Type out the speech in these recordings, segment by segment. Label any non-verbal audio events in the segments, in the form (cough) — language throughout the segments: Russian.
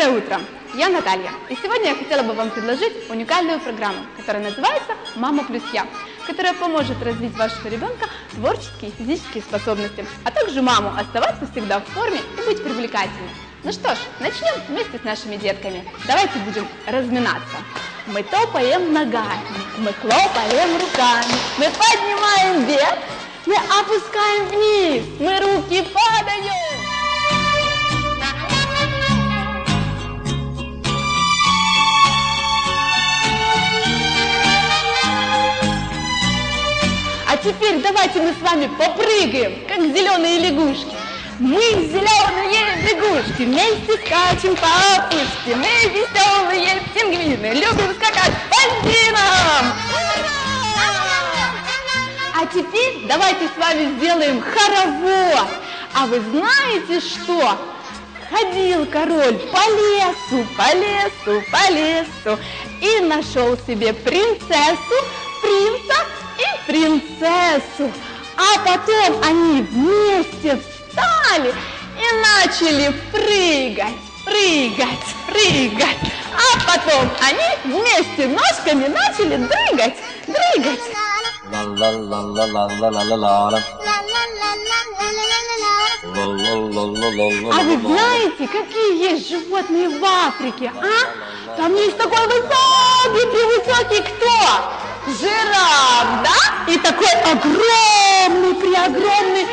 Доброе утро! Я Наталья, и сегодня я хотела бы вам предложить уникальную программу, которая называется «Мама плюс я», которая поможет развить вашего ребенка творческие и физические способности, а также маму оставаться всегда в форме и быть привлекательной. Ну что ж, начнем вместе с нашими детками. Давайте будем разминаться. Мы топаем ногами, мы хлопаем руками, мы поднимаем вверх, мы опускаем вниз, мы руки падаем. Теперь давайте мы с вами попрыгаем, как зеленые лягушки. Мы зеленые лягушки, вместе скачем по опушке. Мы веселые пингвины, любим скакать по льдинам. А теперь давайте с вами сделаем хоровод. А вы знаете что? Ходил король по лесу, по лесу, по лесу и нашел себе принцессу, принца принцессу, а потом они вместе встали и начали прыгать, прыгать, прыгать. А потом они вместе ножками начали дрыгать, дрыгать. А вы знаете, какие есть животные в Африке, а? Там есть такой высокий, высокий кто? Жираф, да? И такой огромный, преогромный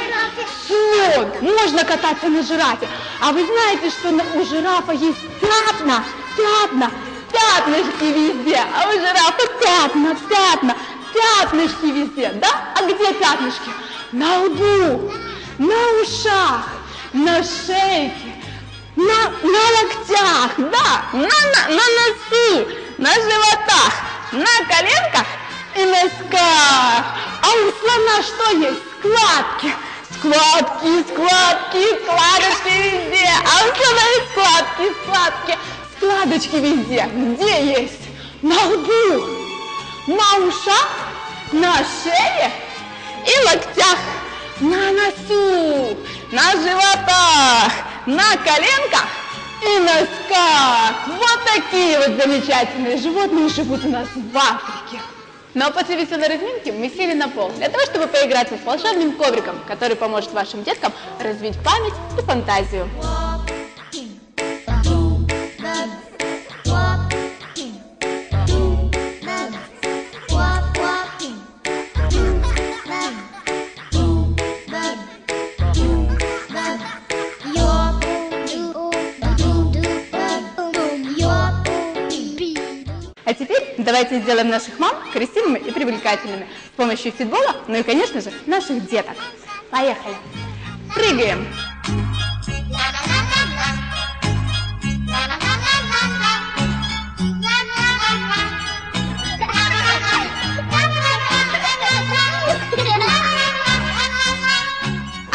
слон. Можно кататься на жирафе. А вы знаете, что у жирафа есть пятна, пятна, пятнышки везде. А у жирафа пятна, пятна, пятнышки везде, да? А где пятнышки? На лбу, на ушах, на шейке, на, на локтях, да, на, на, на носу, на животах, на коленках и носках. А у слона что есть? Складки. Складки, складки, складочки везде. А у слона есть складки, складки, складочки везде. Где есть? На лбу, на ушах, на шее и локтях, на носу, на животах, на коленках и носках. Вот такие вот замечательные животные живут у нас в Африке. А после веселой разминки мы сели на пол для того, чтобы поиграться с волшебным ковриком, который поможет вашим деткам развить память и фантазию. Теперь давайте сделаем наших мам красивыми и привлекательными с помощью фитбола, ну и, конечно же, наших деток. Поехали! Прыгаем!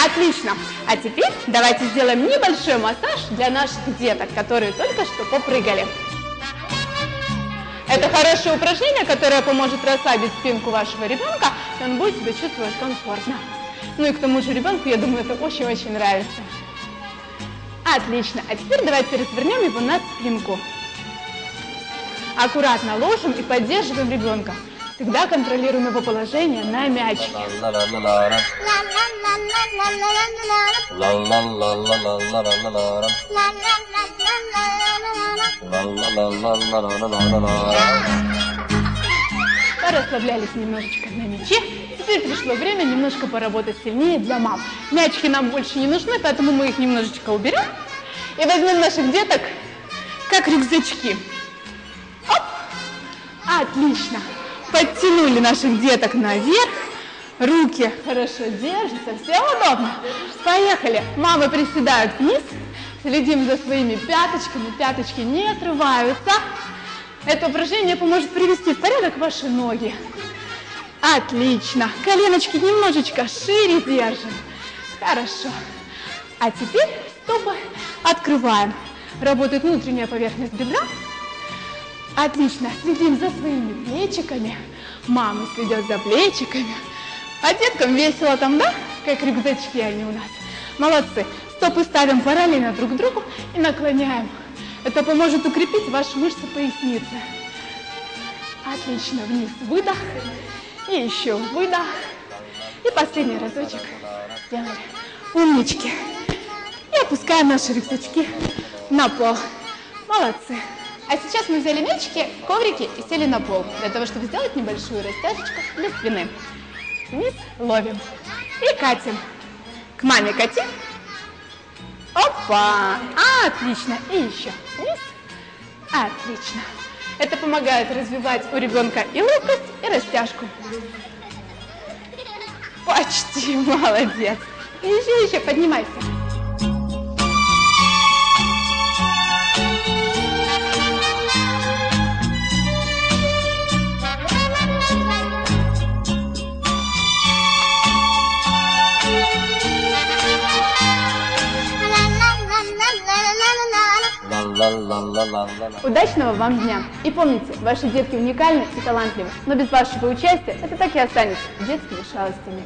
Отлично! А теперь давайте сделаем небольшой массаж для наших деток, которые только что попрыгали. Это хорошее упражнение, которое поможет расслабить спинку вашего ребенка, и он будет себя чувствовать комфортно. Ну и к тому же ребенку, я думаю, это очень-очень нравится. Отлично. А теперь давайте развернем его на спинку. Аккуратно ложим и поддерживаем ребенка. Всегда контролируем его положение на мячике. Порасслаблялись немножечко на мяче. Теперь пришло время немножко поработать сильнее для мам. Мячики нам больше не нужны, поэтому мы их немножечко уберем и возьмем наших деток как рюкзачки. Оп! Отлично! Подтянули наших деток наверх. Руки хорошо держатся, все удобно. Поехали. Мамы приседают вниз. Следим за своими пяточками. Пяточки не отрываются. Это упражнение поможет привести в порядок ваши ноги. Отлично. Коленочки немножечко шире держим. Хорошо. А теперь стопы открываем. Работает внутренняя поверхность бедра. Отлично. Следим за своими плечиками. Мамы следят за плечиками. А деткам весело там, да? Как рюкзачки они у нас. Молодцы. Стопы ставим параллельно друг другу и наклоняем Это поможет укрепить ваши мышцы поясницы. Отлично, вниз, выдох. И еще выдох. И последний разочек. Сделали. Умнички. И опускаем наши рюкзачки на пол. Молодцы. А сейчас мы взяли мячики, коврики и сели на пол, для того, чтобы сделать небольшую растяжечку для спины. Вниз ловим и катим. К маме катим. Опа! Отлично. И еще. Вниз. Отлично. Это помогает развивать у ребенка и ловкость, и растяжку. Почти (laughs) молодец. И еще, еще, поднимайся. Удачного вам дня! И помните, ваши детки уникальны и талантливы, но без вашего участия это так и останется детскими шалостями.